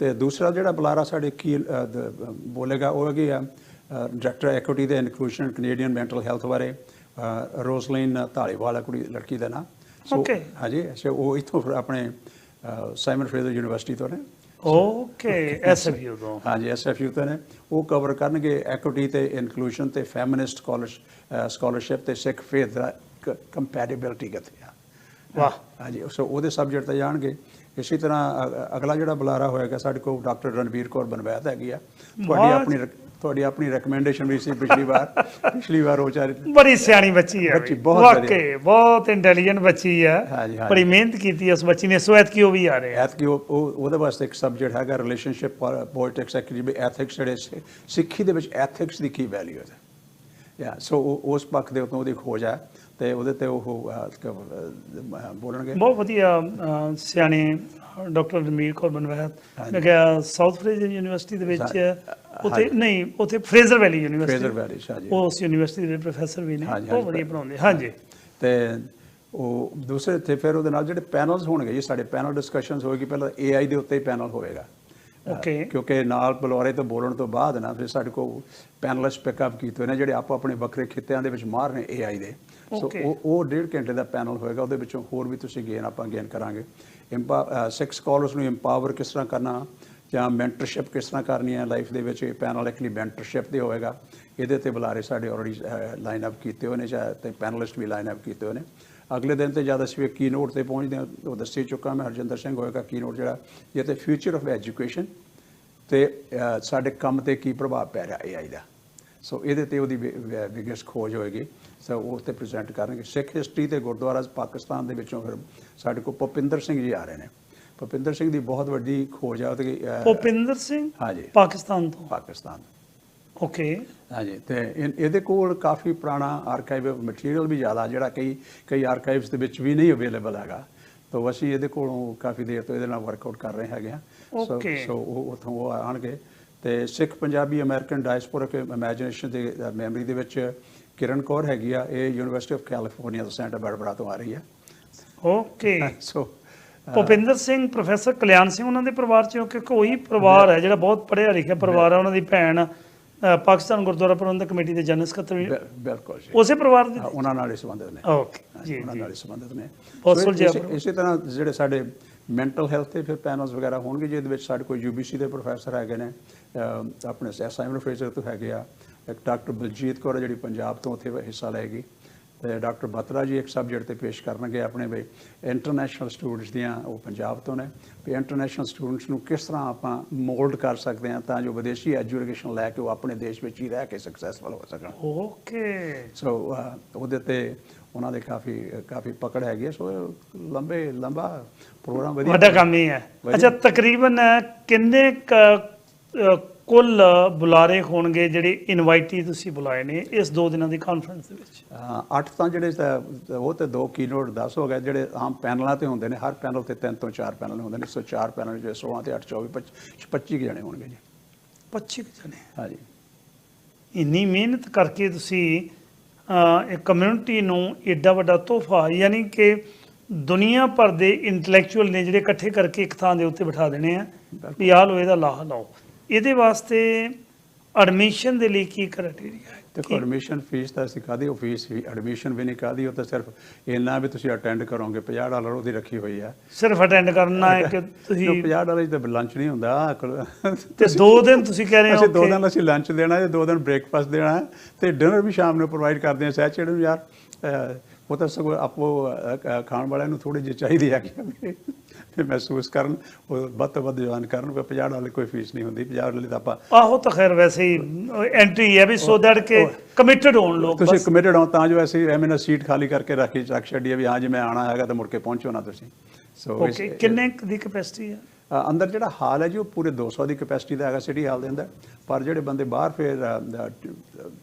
ਤੇ ਦੂਸਰਾ ਜਿਹੜਾ ਬੁਲਾਰਾ ਸਾਡੇ ਕੀ ਬੋਲੇਗਾ ਉਹ ਹੈਗੀ ਆ ਡਾਇਰੈਕਟਰ ਐਕੁਇਟੀ ਦੇ ਇਨਕਲੂਜਨ ਕੈਨੇਡੀਅਨ ਮੈਂਟਲ ਹੈਲਥ ਬਾਰੇ ਅ, ਰੋਜ਼ਲਿਨ ਧਾਲੀਵਾਲ ਕੁੜੀ ਲੜਕੀ ਦਾ ਨਾਮ। Okay. ਹਾਂਜੀ ਅੱਛਾ ਉਹ ਇੱਥੋਂ ਫਿਰ ਆਪਣੇ ਸਾਈਮਨ ਫਰੇਜ਼ਰ ਯੂਨੀਵਰਸਿਟੀ ਤੋਂ ਨੇ। ਓਕੇ ਐਸਐਫਯੂ ਤੋਂ। ਹਾਂਜੀ ਐਸਐਫਯੂ ਤੋਂ ਨੇ। ਉਹ ਕਵਰ ਕਰਨਗੇ ਐਕੁਇਟੀ ਤੇ ਇਨਕਲੂਜਨ ਤੇ ਫੈਮਿਨਿਸਟ ਸਕਾਲਰਸ਼ਿਪ ਤੇ ਸਿੱਖ ਫੇਥ ਦਾ ਕੰਪੈਟੀਬਿਲਟੀ ਕਿੱਥੇ ਆ। ਵਾਹ। ਹਾਂਜੀ ਸੋ ਉਹਦੇ ਸਬਜੈਕਟ ਤੇ ਜਾਣਗੇ। ਇਸੇ ਤਰ੍ਹਾਂ ਅਗਲਾ ਜਿਹੜਾ ਬੁਲਾਰਾ ਹੋਏਗਾ ਸਾਡੇ ਕੋਲ ਡਾਕਟਰ ਰਣਵੀਰ ਕੌਰ ਬਨਵੈਤ ਹੈਗੀ ਆ। ਤੁਹਾਡੀ। ਆਪਣੀ ਤੁਹਾਡੀ ਆਪਣੀ ਰეკਮੈਂਡੇਸ਼ਨ ਵੀ ਸੀ ਪਿਛਲੀ ਵਾਰ। ਪਿਛਲੀ ਵਾਰ ਉਹ ਚਾਰੇ ਬੜੀ ਸਿਆਣੀ ਬੱਚੀ ਹੈ ਬੱਚੀ। ਬਹੁਤ ਵਾਕਈ ਬਹੁਤ ਇੰਟੈਲੀਜੈਂਟ ਬੱਚੀ ਹੈ। ਬੜੀ ਮਿਹਨਤ ਕੀਤੀ ਉਸ ਬੱਚੀ ਨੇ। ਸੋ ਉਹ ਵੀ ਆ ਰਹੇ ਉਹ- ਉਹਦੇ ਵਾਸਤੇ ਇੱਕ ਸਬਜੈਕਟ ਹੈਗਾ ਰਿਲੇਸ਼ਨਸ਼ਿਪ ਪੋਲਿਟਿਕਸ ਐਕਚੁਅਲੀ ਐਥਿਕਸ ਜਿਹੜੇ ਸਿੱਖੀ ਦੇ ਵਿੱਚ ਐਥਿਕਸ ਦੀ ਕੀ ਵੈਲਿਊ ਹੈ? ਯਾ ਸੋ ਉਸ ਪੱਖ ਦੇ ਉੱਤੋਂ ਉਹਦੀ ਖੋਜ ਹੈ ਤੇ ਉਹਦੇ ਤੇ ਉਹ ਬੋਲਣਗੇ। ਬਹੁਤ ਵਧੀਆ ਸਿਆਣੇ ਡਾਕਟਰ ਰਮੀਰ ਕੌਰ ਬਨਵੈਤ। ਹਾਂਜੀ। ਮੈਂ ਕਿਹਾ ਸਾਊਥ ਫਰੇਜ਼ਰ ਯੂਨੀਵਰਸਿਟੀ ਦੇ ਵਿੱਚ ਉੱਥੇ। ਨਹੀਂ ਉੱਥੇ Fraser Valley university Fraser Valley, ਹਾਂਜੀ। ਉਹ ਉਸ ਯੂਨੀਵਰਸਿਟੀ ਦੇ ਪ੍ਰੋਫੈਸਰ ਵੀ ਨੇ ਹਾਂਜੀ। ਵਧੀਆ ਪੜਾਉਂਦੇ ਹਾਂਜੀ ਤੇ ਉਹ ਦੂਸਰੇ ਤੇ ਫਿਰ ਉਹਦੇ ਨਾਲ ਜਿਹੜੇ ਪੈਨਲਸ ਹੋਣਗੇ ਜੀ ਸਾਡੇ ਪੈਨਲ ਡਿਸਕਸ਼ਨਸ ਹੋਏਗੀ ਪਹਿਲਾਂ AI ਦੇ ਉੱਤੇ ਹੀ ਪੈਨਲ ਹੋਏਗਾ Okay. ਕਿਉਂਕਿ ਨਾਲ ਬੁਲਾਰੇ ਤੋਂ ਬੋਲਣ ਤੋਂ ਬਾਅਦ ਨਾ ਫਿਰ ਸਾਡੇ ਕੋਲ ਪੈਨਲਿਸਟ ਪਿਕਅਪ ਕੀਤੇ ਹੋਏ ਨੇ ਜਿਹੜੇ ਆਪੋ ਆਪਣੇ ਵੱਖਰੇ ਖਿੱਤਿਆਂ ਦੇ ਵਿੱਚ ਮਾਹਰ ਨੇ AI ਦੇ ਸੋ. ਉਹ ਉਹ ਡੇਢ ਘੰਟੇ ਦਾ ਪੈਨਲ ਹੋਏਗਾ ਉਹਦੇ ਵਿੱਚੋਂ ਹੋਰ ਵੀ ਤੁਸੀਂ ਗੇਨ ਆਪਾਂ ਗੇਨ ਕਰਾਂਗੇ ਇੰਪਾ ਸਿਕਸ ਕਾਲਰਸ ਨੂੰ ਇੰਪਾਵਰ ਕਿਸ ਤਰ੍ਹਾਂ ਕਰਨਾ ਜਾਂ ਮੈਂਟਰਸ਼ਿਪ ਕਿਸ ਤਰ੍ਹਾਂ ਕਰਨੀ ਹੈ ਲਾਈਫ ਦੇ ਵਿੱਚ, ਇਹ ਪੈਨਲ ਐਕਚੁਅਲੀ ਮੈਂਟਰਸ਼ਿਪ ਦੇ ਹੋਏਗਾ। ਇਹਦੇ ਤੇ ਬੁਲਾਰੇ ਸਾਡੇ ਆਲਰੇਡੀ ਲਾਈਨ ਅਪ ਕੀਤੇ ਹੋਏ ਨੇ ਜਾਂ ਤੇ ਪੈਨਲਿਸਟ ਵੀ ਲਾਈਨ ਅਪ ਕੀਤੇ ਹੋਏ ਨੇ। ਅਗਲੇ ਦਿਨ ਤੇ ਜਦ ਅਸੀਂ ਕੀ ਨੋਟ ਤੇ ਪਹੁੰਚਦੇ ਹਾਂ, ਉਹ ਦੱਸੀ ਚੁੱਕਾ ਮੈਂ, ਹਰਜਿੰਦਰ ਸਿੰਘ ਹੋਏਗਾ ਕੀ ਨੋਟ ਜਿਹੜਾ, ਇਹ ਤੇ ਫਿਊਚਰ ਆਫ ਐਜੂਕੇਸ਼ਨ ਤੇ ਸਾਡੇ ਕੰਮ ਤੇ ਕੀ ਪ੍ਰਭਾਵ ਪੈ ਰਿਹਾ AI ਦਾ। ਸੋ ਇਹਦੇ ਤੇ ਉਹਦੀ ਬਿਗੇਸਟ ਖੋਜ ਹੋਏਗੀ। ਸੋ ਉਹ ਤੇ ਪ੍ਰੈਜ਼ੈਂਟ ਕਰਨਗੇ। ਸਿੱਖ ਹਿਸਟਰੀ ਤੇ ਗੁਰਦੁਆਰਾ ਪਾਕਿਸਤਾਨ ਦੇ ਵਿੱਚੋਂ ਫਿਰ ਸਾਡੇ ਕੋਲ ਭੁਪਿੰਦਰ ਸਿੰਘ ਜੀ ਆ ਰਹੇ ਨੇ। ਭੁਪਿੰਦਰ ਸਿੰਘ ਦੀ ਬਹੁਤ ਵੱਡੀ ਖੋਜ ਆ ਉਹਦੀ ਭੁਪਿੰਦਰ ਸਿੰਘ ਹਾਂਜੀ। ਪਾਕਿਸਤਾਨ ਤੋਂ? ਪਾਕਿਸਤਾਨ। ਓਕੇ। ਹਾਂਜੀ ਤੇ ਇਹਦੇ ਕੋਲ ਕਾਫੀ ਪੁਰਾਣਾ ਆਰਕਾਈਵ ਮਟੀਰੀਅਲ ਵੀ ਜ਼ਿਆਦਾ ਜਿਹੜਾ ਕਈ ਕਈ ਆਰਕਾਈਵਸ ਦੇ ਵਿੱਚ ਵੀ ਨਹੀਂ ਅਵੇਲੇਬਲ ਹੈਗਾ। ਤਾਂ ਅਸੀਂ ਇਹਦੇ ਕੋਲੋਂ ਕਾਫੀ ਦੇਰ ਤੋਂ ਇਹਦੇ ਨਾਲ ਵਰਕਆਊਟ ਕਰ ਰਹੇ ਹੈਗੇ ਆ ਸੋ. ਸੋ ਉਹ ਉਥੋਂ ਉਹ ਆਣਗੇ ਤੇ Sikh Punjabi American diasporic imagination ਦੇ ਮੈਮਰੀ ਦੇ ਵਿੱਚ ਕਿਰਨ ਕੌਰ ਹੈਗੀ ਆ ਇਹ ਯੂਨੀਵਰਸਿਟੀ ਆਫ ਕੈਲੀਫੋਰਨੀਆ ਤੋਂ ਸੈਂਟਾ ਬਾਰਬਰਾ ਤੋਂ ਆ ਰਹੀ ਆ okay. So Bhupinder Singh professor Kalyan Singh ਉਹਨਾਂ ਦੇ ਪਰਿਵਾਰ ਚੋਂ ਕਿ ਕੋਈ ਪਰਿਵਾਰ ਹੈ ਜਿਹੜਾ ਬਹੁਤ ਪੜ੍ਹਿਆ ਲਿਖਿਆ ਪਰਿਵਾਰ ਹੈ ਉਹਨਾਂ ਦੀ ਭੈਣ ਪਾਕਿਸਤਾਨ ਗੁਰਦੁਆਰਾ ਪ੍ਰਬੰਧਕ ਕਮੇਟੀ ਦੇ ਜਨਰਲ ਸਕੱਤਰ ਵੀ ਬਿਲਕੁਲ ਜੀ। ਉਸੇ ਪਰਿਵਾਰ ਦੇ ਉਹਨਾਂ ਨਾਲ ਹੀ ਸੰਬੰਧਿਤ ਨੇ। ਓਕੇ ਜੀ ਉਹਨਾਂ ਜੀ। ਨਾਲ ਹੀ ਸੰਬੰਧਿਤ ਨੇ। ਬਹੁਤ ਸੁਲਝਿਆ ਇਸੇ- ਤਰ੍ਹਾਂ ਜਿਹੜੇ ਸਾਡੇ ਮੈਂਟਲ ਹੈਲਥ ਤੇ ਫਿਰ ਪੈਨਲਸ ਵਗੈਰਾ ਹੋਣਗੇ ਜਿਹਦੇ ਵਿੱਚ ਸਾਡੇ ਕੋਲ ਯੂਬੀਸੀ ਦੇ ਪ੍ਰੋਫੈਸਰ ਹੈਗੇ ਨੇ ਆਪਣੇ ਸਾਈਮਨ ਫਰੇਜ਼ਰ ਤੋਂ ਹੈਗੇ ਆ ਇੱਕ ਡਾਕਟਰ ਬਲਜੀਤ ਕੌਰ ਜਿਹੜੀ ਪੰਜਾਬ ਤੋਂ ਉੱਥੇ ਹਿੱਸਾ ਲਏਗੀ। ਤੇ ਡਾਕਟਰ ਬਤਰਾ ਜੀ ਇੱਕ ਸਬਜੈਕਟ ਤੇ ਪੇਸ਼ ਕਰਨਗੇ ਆਪਣੇ ਵੀ ਇੰਟਰਨੈਸ਼ਨਲ ਸਟੂਡੈਂਟਸ ਦੀਆਂ ਉਹ ਪੰਜਾਬ ਤੋਂ ਨੇ। ਵੀ ਇੰਟਰਨੈਸ਼ਨਲ ਸਟੂਡੈਂਟਸ ਨੂੰ ਕਿਸ ਤਰ੍ਹਾਂ ਆਪਾਂ ਮੋਲਡ ਕਰ ਸਕਦੇ ਹਾਂ ਤਾਂ ਜੋ ਵਿਦੇਸ਼ੀ ਐਜੂਕੇਸ਼ਨ ਲੈ ਕੇ ਉਹ ਆਪਣੇ ਦੇਸ਼ ਵਿੱਚ ਹੀ ਰਹਿ ਕੇ ਸਕਸੈਸਫੁਲ ਹੋ ਸਕਣ। ਓਕੇ ਸੋ ਉਹਦੇ ਤੇ ਉਹਨਾਂ ਦੇ ਕਾਫੀ ਕਾਫੀ ਪਕੜ ਹੈਗੀ ਸੋ ਲੰਬੇ ਲੰਬਾ ਪ੍ਰੋਗਰਾਮ ਵਧੀਆ ਵੱਡਾ ਕੰਮ ਹੀ ਹੈ। ਅੱਛਾ, ਤਕਰੀਬਨ ਕਿੰਨੇ ਕੁੱਲ ਬੁਲਾਰੇ ਹੋਣਗੇ ਜਿਹੜੇ ਇਨਵਾਈਟੀ ਤੁਸੀਂ ਬੁਲਾਏ ਨੇ ਇਸ ਦੋ ਦਿਨਾਂ ਦੀ ਕਾਨਫਰੰਸ ਦੇ ਵਿੱਚ। ਅੱਠ ਤਾਂ ਜਿਹੜੇ ਉਹ ਤੇ ਦੋ ਕੀਨੋਟ 10 ਹੋ ਗਏ ਜਿਹੜੇ ਆਮ ਪੈਨਲਾਂ ਤੇ ਹੁੰਦੇ ਨੇ ਹਰ ਪੈਨਲ ਤੇ ਤਿੰਨ ਤੋਂ ਚਾਰ ਪੈਨਲ ਹੁੰਦੇ ਨੇ 104 ਪੈਨਲ ਜਿਹੜੇ 16 ਤੇ 8 24 25 25 ਕੁ ਜਣੇ ਹੋਣਗੇ ਜੀ। 25 ਕੁ ਜਣੇ। ਹਾਂਜੀ। ਇੰਨੀ ਮਿਹਨਤ ਕਰਕੇ ਤੁਸੀਂ ਇੱਕ ਕਮਿਊਨਿਟੀ ਨੂੰ ਏਡਾ ਵੱਡਾ ਤੋਹਫਾ ਯਾਨੀ ਕਿ ਦੁਨੀਆ ਭਰ ਦੇ ਇੰਟੈਲੈਕਚੁਅਲ ਨੇ ਜਿਹੜੇ ਇਕੱਠੇ ਕਰਕੇ ਇੱਕ ਥਾਂ ਦੇ ਉੱਤੇ ਬਿਠਾ ਦੇਣੇ ਆ ਵੀ ਆਹ ਲੋ ਇਹਦਾ ਲਾਹ ਲਓ। ਇਹਦੇ ਵਾਸਤੇ ਐਡਮਿਸ਼ਨ ਦੇ ਲਈ ਕੀ ਕ੍ਰਾਈਟੇਰੀਆ ਹੈ? ਦੇਖੋ ਐਡਮਿਸ਼ਨ ਫੀਸ ਤਾਂ ਅਸੀਂ ਕਾਦੀ ਉਹ ਫੀਸ ਵੀ ਐਡਮਿਸ਼ਨ ਵੀ ਨਹੀਂ ਕਾਦੀ ਉਹ ਤਾਂ ਸਿਰਫ ਇੰਨਾ ਵੀ ਤੁਸੀਂ ਅਟੈਂਡ ਕਰੋਗੇ 50 ਡਾਲਰ ਉਹਦੀ ਰੱਖੀ ਹੋਈ ਹੈ। ਸਿਰਫ ਅਟੈਂਡ ਕਰਨਾ ਹੈ ਕਿ ਤੁਸੀਂ 50 ਡਾਲਰ ਤਾਂ ਲੰਚ ਨਹੀਂ ਹੁੰਦਾ ਤੇ ਦੋ ਦਿਨ ਤੁਸੀਂ ਕਹਿ ਰਹੇ ਹੋ ਅਸੀਂ ਦੋ ਦਿਨ ਅਸੀਂ ਲੰਚ ਦੇਣਾ ਹੈ ਦੋ ਦਿਨ ਬ੍ਰੇਕਫਾਸਟ ਦੇਣਾ ਹੈ ਤੇ ਡਿਨਰ ਵੀ ਸ਼ਾਮ ਨੂੰ ਪ੍ਰੋਵਾਈਡ ਕਰਦੇ ਹਾਂ ਸੈਚਰਡੇ ਨੂੰ ਯਾਰ। ਉਹ ਤਾਂ ਸਗੋਂ ਆਪੋ ਖਾਣ ਵਾਲਿਆਂ ਨੂੰ ਥੋੜੀ ਜਿਹੀ ਚਾਹੀਦੀ ਹੈ। ਕਿ ਮਹਿਸੂਸ ਕਰਨ ਉਹ ਵੱਧ ਤੋਂ ਵੱਧ ਜਵਾਨ ਕਰਨ ਕੋਈ 50 ਡਾਲਰ ਕੋਈ ਫੀਸ ਨਹੀਂ ਹੁੰਦੀ 50 ਡਾਲਰ ਤਾਂ ਆਪਾਂ ਆਹੋ ਤਾਂ ਖੈਰ ਵੈਸੇ ਹੀ ਐਂਟਰੀ ਹੈ ਵੀ ਸੋ ਦੈਟ ਕਿ ਕਮਿਟਡ ਹੋਣ ਲੋਕ ਤੁਸੀਂ ਕਮਿਟਡ ਹੋ ਤਾਂ ਜੋ ਐਵੇਂ ਨਾ ਸੀਟ ਖਾਲੀ ਕਰਕੇ ਰੱਖੀ ਚੱਕ ਛੱਡੀਏ ਵੀ ਹਾਂ ਜੀ ਮੈਂ ਆਣਾ ਹੈਗਾ ਤਾਂ ਮੁੜ ਕੇ ਪਹੁੰਚੋ ਨਾ ਤੁਸੀਂ। ਸੋ ਓਕੇ ਕਿੰਨੇ ਦੀ ਕੈਪੈਸਿਟੀ ਹੈ? ਅੰਦਰ ਜਿਹੜਾ ਹਾਲ ਹੈ ਜੀ ਉਹ ਪੂਰੇ 200 ਦੀ ਕੈਪੈਸਿਟੀ ਦਾ ਹੈਗਾ ਸਿਟੀ ਹਾਲ ਦੇ ਅੰਦਰ। ਪਰ ਜਿਹੜੇ ਬੰਦੇ ਬਾਹਰ ਫਿਰ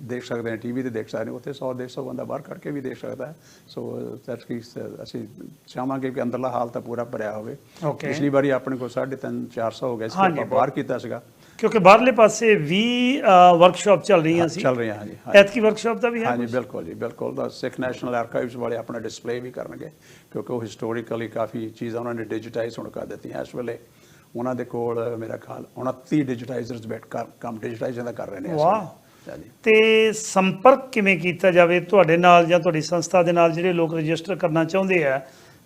ਦੇਖ ਸਕਦੇ ਨੇ ਟੀਵੀ ਤੇ ਦੇਖ ਸਕਦੇ ਨੇ ਉੱਥੇ 100 150 ਬੰਦਾ ਬਾਹਰ ਖੜ ਕੇ ਵੀ ਦੇਖ ਸਕਦਾ ਹੈ। ਸੋ ਦੈਟਸ ਕੀ ਅਸੀਂ ਚਾਹਾਂਗੇ ਕਿ ਅੰਦਰਲਾ ਹਾਲ ਤਾਂ ਪੂਰਾ ਭਰਿਆ ਹੋਵੇ. ਪਿਛਲੀ ਵਾਰੀ ਆਪਣੇ ਕੋਲ 350 400 ਹੋ ਗਏ ਸੀ ਆਪਾਂ ਬਾਹਰ ਕੀਤਾ ਸੀਗਾ। ਕਿਉਂਕਿ ਬਾਹਰਲੇ ਪਾਸੇ 20 ਵਰਕਸ਼ਾਪ ਚੱਲ ਰਹੀਆਂ ਸੀ। ਚੱਲ ਰਹੀਆਂ ਹਾਂਜੀ। ਐਤਕੀ ਵਰਕਸ਼ਾਪ ਦਾ ਵੀ ਹੈ ਹਾਂਜੀ ਬਿਲਕੁਲ ਜੀ ਬਿਲਕੁਲ। ਦਾ ਸਿੱਖ ਨੈਸ਼ਨਲ ਆਰਕਾਈਵਸ ਵਾਲੇ ਆਪਣਾ ਡਿਸਪਲੇ ਵੀ ਕਰਨਗੇ। ਕਿਉਂਕਿ ਉਹ ਹਿਸਟੋਰੀਕਲੀ ਕਾਫੀ ਚੀਜ਼ਾਂ ਉਹਨਾਂ ਨੇ ਡਿਜੀਟਾਈਜ਼ ਹੁਣ ਕਰ ਦਿੱਤੀਆਂ ਇਸ ਵੇਲੇ। ਉਹਨਾਂ ਦੇ ਕੋਲ ਮੇਰਾ ਖਿਆਲ 29 ਡਿਜੀਟਾਈਜ਼ਰਸ ਬੈਠ ਕੰਮ ਡਿਜੀਟਾਈਜ਼ੇਸ਼ਨ ਦਾ ਕਰ ਰਹੇ ਨੇ ਵਾਹ। ਤੇ ਸੰਪਰਕ ਕਿਵੇਂ ਕੀਤਾ ਜਾਵੇ ਤੁਹਾਡੇ ਨਾਲ ਜਾਂ ਤੁਹਾਡੀ ਸੰਸਥਾ ਦੇ ਨਾਲ ਜਿਹੜੇ ਲੋਕ ਰਜਿਸਟਰ ਕਰਨਾ ਚਾਹੁੰਦੇ ਆ?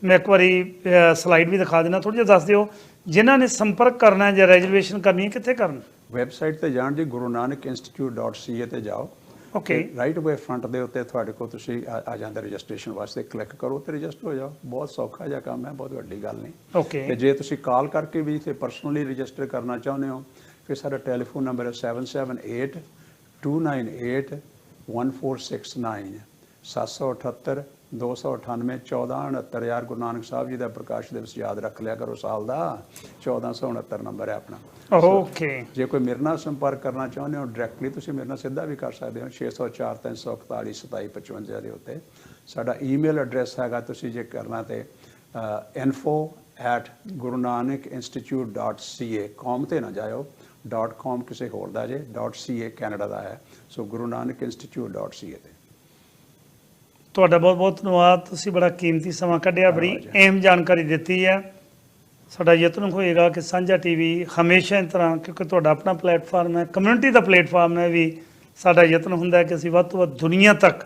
ਮੈਂ ਇੱਕ ਵਾਰੀ ਸਲਾਈਡ ਵੀ ਦਿਖਾ ਦੇਣਾ ਥੋੜਾ ਜਿਹਾ ਦੱਸ ਦਿਓ। ਜਿਨ੍ਹਾਂ ਨੇ ਸੰਪਰਕ ਕਰਨਾ ਹੈ ਜਾਂ ਰੈਜੂਏਸ਼ਨ ਕਰਨੀ ਹੈ ਕਿੱਥੇ ਕਰਨ? ਵੈਬਸਾਈਟ ਤੇ ਜਾਣ ਜੀ ਗੁਰੂ ਨਾਨਕ ਇੰਸਟੀਚਿਊਟ.ca ਤੇ ਜਾਓ। ਓਕੇ ਰਾਈਟ ਅਵੇ ਫਰੰਟ ਦੇ ਉੱਤੇ ਤੁਹਾਡੇ ਕੋਲ ਤੁਸੀਂ ਆ ਜਾਂਦਾ ਰਜਿਸਟ੍ਰੇਸ਼ਨ ਵਾਸਤੇ ਕਲਿੱਕ ਕਰੋ ਤੇ ਰਜਿਸਟਰ ਹੋ ਜਾਓ। ਬਹੁਤ ਸੌਖਾ ਜਿਹਾ ਕੰਮ ਹੈ ਬਹੁਤ ਵੱਡੀ ਗੱਲ ਨਹੀਂ। ਤੇ ਓਕੇ ਜੇ ਤੁਸੀਂ ਕਾਲ ਕਰਕੇ ਵੀ ਇਥੇ ਪਰਸਨਲੀ ਰਜਿਸਟਰ ਕਰਨਾ ਚਾਹੁੰਦੇ ਹੋ ਫਿਰ ਸਾਡਾ ਟੈਲੀਫੋਨ ਨੰਬਰ ਹੈ 778 298 1469 778 298 1469 ਯਾਰ ਗੁਰੂ ਨਾਨਕ ਸਾਹਿਬ ਜੀ ਦਾ ਪ੍ਰਕਾਸ਼ ਦਿਵਸ ਯਾਦ ਰੱਖ ਲਿਆ ਕਰੋ ਸਾਲ ਦਾ। 1469 ਨੰਬਰ ਹੈ ਆਪਣਾ। ਓਕੇ ਜੇ ਕੋਈ ਮੇਰੇ ਨਾਲ ਸੰਪਰਕ ਕਰਨਾ ਚਾਹੁੰਦੇ ਹੋ ਡਾਇਰੈਕਟਲੀ ਤੁਸੀਂ ਮੇਰੇ ਨਾਲ ਸਿੱਧਾ ਵੀ ਕਰ ਸਕਦੇ ਹੋ 604 341 2755 ਦੇ ਉੱਤੇ। ਸਾਡਾ ਈਮੇਲ ਐਡਰੈਸ ਹੈਗਾ ਤੁਸੀਂ ਜੇ ਕਰਨਾ ਤੇ info@gurunakinstitute.ca com ਤੇ ਨਾ ਜਾਇਓ .com ਕਿਸੇ ਹੋਰ ਦਾ ਜੇ .ca ਕੈਨੇਡਾ ਦਾ ਹੈ। ਸੋ ਇੰਸਟੀਚਿਊਟ.ca ਤੇ। ਤੁਹਾਡਾ ਬਹੁਤ ਬਹੁਤ ਧੰਨਵਾਦ। ਤੁਸੀਂ ਬੜਾ ਕੀਮਤੀ ਸਮਾਂ ਕੱਢਿਆ ਬੜੀ ਅਹਿਮ ਜਾਣਕਾਰੀ ਦਿੱਤੀ ਹੈ ਸਾਡਾ ਯਤਨ ਹੋਏਗਾ ਕਿ ਸਾਂਝਾ ਟੀਵੀ ਹਮੇਸ਼ਾ ਇਸ ਤਰ੍ਹਾਂ ਕਿਉਂਕਿ ਤੁਹਾਡਾ ਆਪਣਾ ਪਲੇਟਫਾਰਮ ਹੈ ਕਮਿਊਨਿਟੀ ਦਾ ਪਲੇਟਫਾਰਮ ਹੈ ਵੀ ਸਾਡਾ ਯਤਨ ਹੁੰਦਾ ਹੈ ਕਿ ਅਸੀਂ ਵੱਧ ਤੋਂ ਵੱਧ ਦੁਨੀਆ ਤੱਕ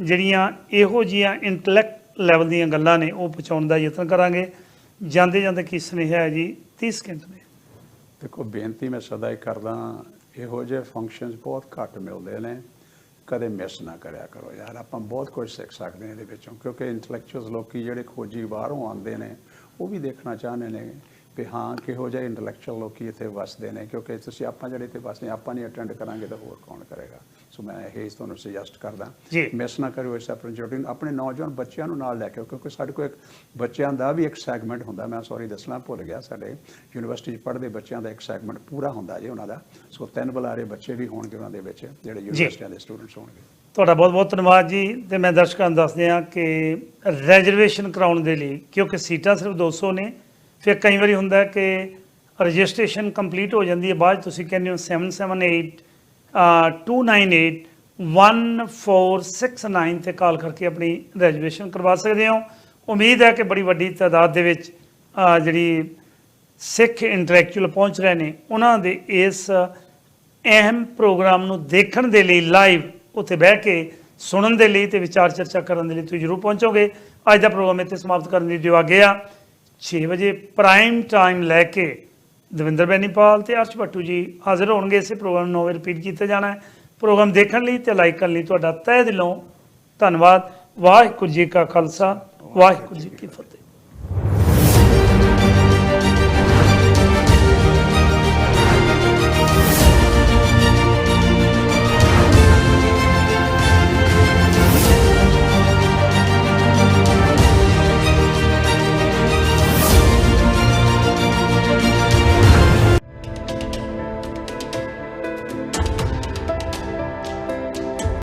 ਜਿਹੜੀਆਂ ਇਹੋ ਜੀਆਂ ਇੰਟੈਲੈਕਟ ਲੈਵਲ ਦੀਆਂ ਗੱਲਾਂ ਨੇ ਉਹ ਪਹੁੰਚਾਉਣ ਦਾ ਯਤਨ ਕਰਾਂਗੇ। ਜਾਂਦੇ ਜਾਂਦੇ ਕੀ ਸੁਨੇਹਾ ਹੈ ਜੀ? 30 ਸਕਿੰਟ ਨੇ। ਦੇਖੋ ਬੇਨਤੀ ਮੈਂ ਸਦਾ ਹੀ ਕਰਦਾ ਇਹੋ ਜਿਹੇ ਫੰਕਸ਼ਨਸ ਬਹੁਤ ਘੱਟ ਮਿਲਦੇ ਨੇ। ਕਦੇ ਮਿਸ ਨਾ ਕਰਿਆ ਕਰੋ ਯਾਰ ਆਪਾਂ ਬਹੁਤ ਕੁਝ ਸਿੱਖ ਸਕਦੇ ਹਾਂ ਇਹਦੇ ਵਿੱਚੋਂ ਕਿਉਂਕਿ ਇੰਟੈਲੈਕਚੁਅਲਸ ਲੋਕੀ ਜਿਹੜੇ ਖੋਜੀ ਬਾਹਰੋਂ ਆਉਂਦੇ ਨੇ ਉਹ ਵੀ ਦੇਖਣਾ ਚਾਹੁੰਦੇ ਨੇ ਵੀ ਹਾਂ ਕਿਹੋ ਜਿਹੇ ਇੰਟੈਲੈਕਚੁਅਲ ਲੋਕੀ ਇੱਥੇ ਵਸਦੇ ਨੇ ਕਿਉਂਕਿ ਤੁਸੀਂ ਆਪਾਂ ਜਿਹੜੇ ਇੱਥੇ ਵਸਦੇ ਹਾਂ, ਆਪਾਂ ਨਹੀਂ ਅਟੈਂਡ ਕਰਾਂਗੇ ਤਾਂ ਹੋਰ ਕੌਣ ਕਰੇਗਾ? ਸੋ ਮੈਂ ਇਹ ਤੁਹਾਨੂੰ ਸੁਜੈਸਟ ਕਰਦਾ। ਮਿਸ ਨਾ ਕਰਿਓ ਇਸ opportunity ਨੂੰ। ਆਪਣੇ ਨੌਜਵਾਨ ਬੱਚਿਆਂ ਨੂੰ ਨਾਲ ਲੈ ਕੇ ਕਿਉਂਕਿ ਸਾਡੇ ਕੋਲ ਇੱਕ ਬੱਚਿਆਂ ਦਾ ਵੀ ਇੱਕ ਸੈਗਮੈਂਟ ਹੁੰਦਾ। ਮੈਂ ਸੌਰੀ ਦੱਸਣਾ ਭੁੱਲ ਗਿਆ। ਸਾਡੇ ਯੂਨੀਵਰਸਿਟੀ 'ਚ ਪੜ੍ਹਦੇ ਬੱਚਿਆਂ ਦਾ ਇੱਕ ਸੈਗਮੈਂਟ ਪੂਰਾ ਹੁੰਦਾ ਜੀ ਉਹਨਾਂ ਦਾ। ਸੋ ਤਿੰਨ ਬੁਲਾਰੇ ਬੱਚੇ ਵੀ ਹੋਣਗੇ ਉਹਨਾਂ ਦੇ ਵਿੱਚ ਜਿਹੜੇ ਯੂਨੀਵਰਸਿਟੀਆਂ ਦੇ ਸਟੂਡੈਂਟਸ ਹੋਣਗੇ। ਤੁਹਾਡਾ ਬਹੁਤ ਬਹੁਤ ਧੰਨਵਾਦ ਜੀ। ਤੇ ਮੈਂ ਦਰਸ਼ਕਾਂ ਨੂੰ ਦੱਸਦੇ ਹਾਂ ਕਿ ਰੈਜ਼ਰਵੇਸ਼ਨ ਕਰਾਉਣ ਦੇ ਲਈ ਕਿਉਂਕਿ ਸੀਟਾਂ ਸਿਰਫ 200 ਨੇ ਫਿਰ ਕਈ ਵਾਰੀ ਹੁੰਦਾ ਕਿ ਰਜਿਸਟ੍ਰੇਸ਼ਨ ਕੰਪਲੀਟ ਹੋ ਜਾਂਦੀ ਹੈ। ਬਾਅਦ ਤੁਸੀਂ ਕਹਿੰਦੇ ਹੋ 778 ਅ, 298 1469 ਤੇ ਕਾਲ ਕਰਕੇ ਆਪਣੀ ਰੈਜ਼ਰਵੇਸ਼ਨ ਕਰਵਾ ਸਕਦੇ ਹੋ। ਉਮੀਦ ਹੈ ਕਿ ਬੜੀ ਵੱਡੀ ਤਾਦਾਦ ਦੇ ਵਿੱਚ ਜਿਹੜੀ ਸਿੱਖ ਇੰਟੈਲੈਕਚੁਅਲ ਪਹੁੰਚ ਰਹੇ ਨੇ ਉਹਨਾਂ ਦੇ ਇਸ ਅਹਿਮ ਪ੍ਰੋਗਰਾਮ ਨੂੰ ਦੇਖਣ ਦੇ ਲਈ ਲਾਈਵ ਉੱਥੇ ਬਹਿ ਕੇ ਸੁਣਨ ਦੇ ਲਈ ਤੇ ਵਿਚਾਰ ਚਰਚਾ ਕਰਨ ਦੇ ਲਈ ਤੁਸੀਂ ਜਰੂਰ ਪਹੁੰਚੋਗੇ। ਅੱਜ ਦਾ ਪ੍ਰੋਗਰਾਮ ਇੱਥੇ ਸਮਾਪਤ ਕਰਨ ਦੀ ਆ ਗਿਆ 6 ਵਜੇ ਪ੍ਰਾਈਮ ਟਾਈਮ ਲੈ ਕੇ ਦਵਿੰਦਰ ਬੈਨੀਪਾਲ ਤੇ ਅਰਸ਼ ਭੱਟੂ ਜੀ ਹਾਜ਼ਰ ਹੋਣਗੇ ਇਸੇ ਪ੍ਰੋਗਰਾਮ ਨੂੰ ਰਿਪੀਟ ਕੀਤਾ ਜਾਣਾ ਹੈ। ਪ੍ਰੋਗਰਾਮ ਦੇਖਣ ਲਈ ਤੇ ਲਾਈਕ ਕਰਨ ਲਈ ਤੁਹਾਡਾ ਤਹਿ ਦਿਲੋਂ ਧੰਨਵਾਦ। ਵਾਹਿਗੁਰੂ ਜੀ ਕਾ ਖਾਲਸਾ, ਵਾਹਿਗੁਰੂ ਜੀ ਕੀ ਫਤਿਹ।